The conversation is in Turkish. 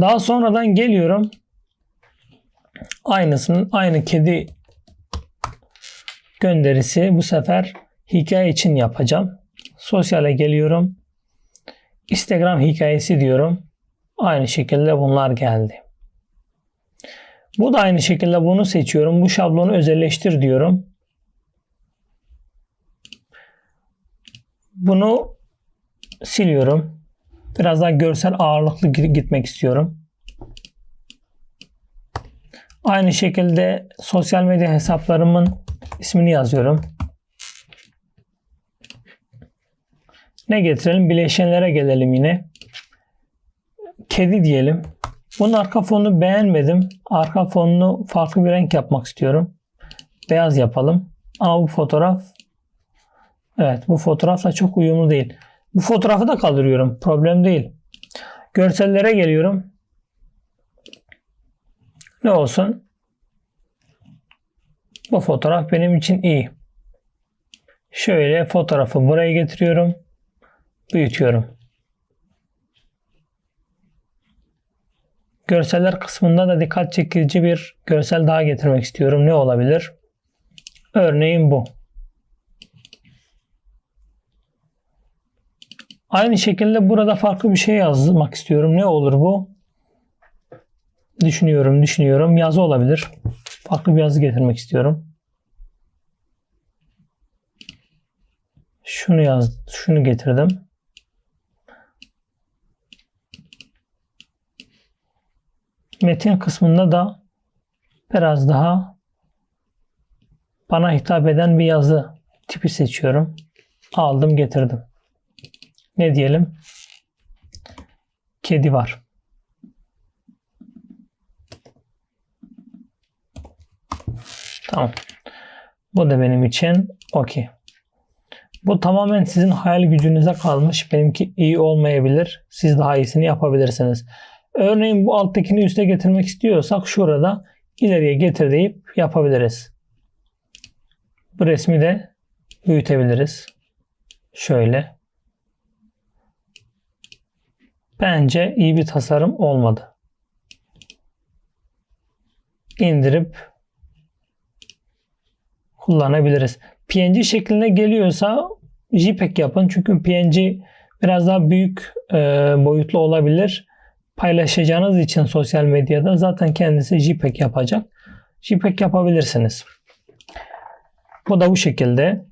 Daha sonradan geliyorum. Aynısının aynı kedi gönderisi bu sefer hikaye için yapacağım. Sosyale geliyorum. Instagram hikayesi diyorum. Aynı şekilde bunlar geldi. Bu da aynı şekilde bunu seçiyorum. Bu şablonu özelleştir diyorum. Bunu siliyorum. Biraz daha görsel ağırlıklı gi- gitmek istiyorum. Aynı şekilde sosyal medya hesaplarımın ismini yazıyorum. Ne getirelim? Bileşenlere gelelim yine. Kedi diyelim. Bunun arka fonunu beğenmedim. Arka fonunu farklı bir renk yapmak istiyorum. Beyaz yapalım. Ama bu fotoğraf Evet bu fotoğrafla çok uyumlu değil. Bu fotoğrafı da kaldırıyorum. Problem değil. Görsellere geliyorum. Ne olsun? Bu fotoğraf benim için iyi. Şöyle fotoğrafı buraya getiriyorum. Büyütüyorum. Görseller kısmında da dikkat çekici bir görsel daha getirmek istiyorum. Ne olabilir? Örneğin bu. Aynı şekilde burada farklı bir şey yazmak istiyorum. Ne olur bu? Düşünüyorum, düşünüyorum. Yazı olabilir. Farklı bir yazı getirmek istiyorum. Şunu yaz, şunu getirdim. Metin kısmında da biraz daha bana hitap eden bir yazı tipi seçiyorum. Aldım, getirdim. Ne diyelim? Kedi var. Tamam. Bu da benim için okey. Bu tamamen sizin hayal gücünüze kalmış. Benimki iyi olmayabilir. Siz daha iyisini yapabilirsiniz. Örneğin bu alttakini üste getirmek istiyorsak şurada ileriye getir deyip yapabiliriz. Bu resmi de büyütebiliriz. Şöyle. Bence iyi bir tasarım olmadı. İndirip kullanabiliriz. PNG şekline geliyorsa JPEG yapın. Çünkü PNG biraz daha büyük e, boyutlu olabilir. Paylaşacağınız için sosyal medyada zaten kendisi JPEG yapacak. JPEG yapabilirsiniz. Bu da bu şekilde.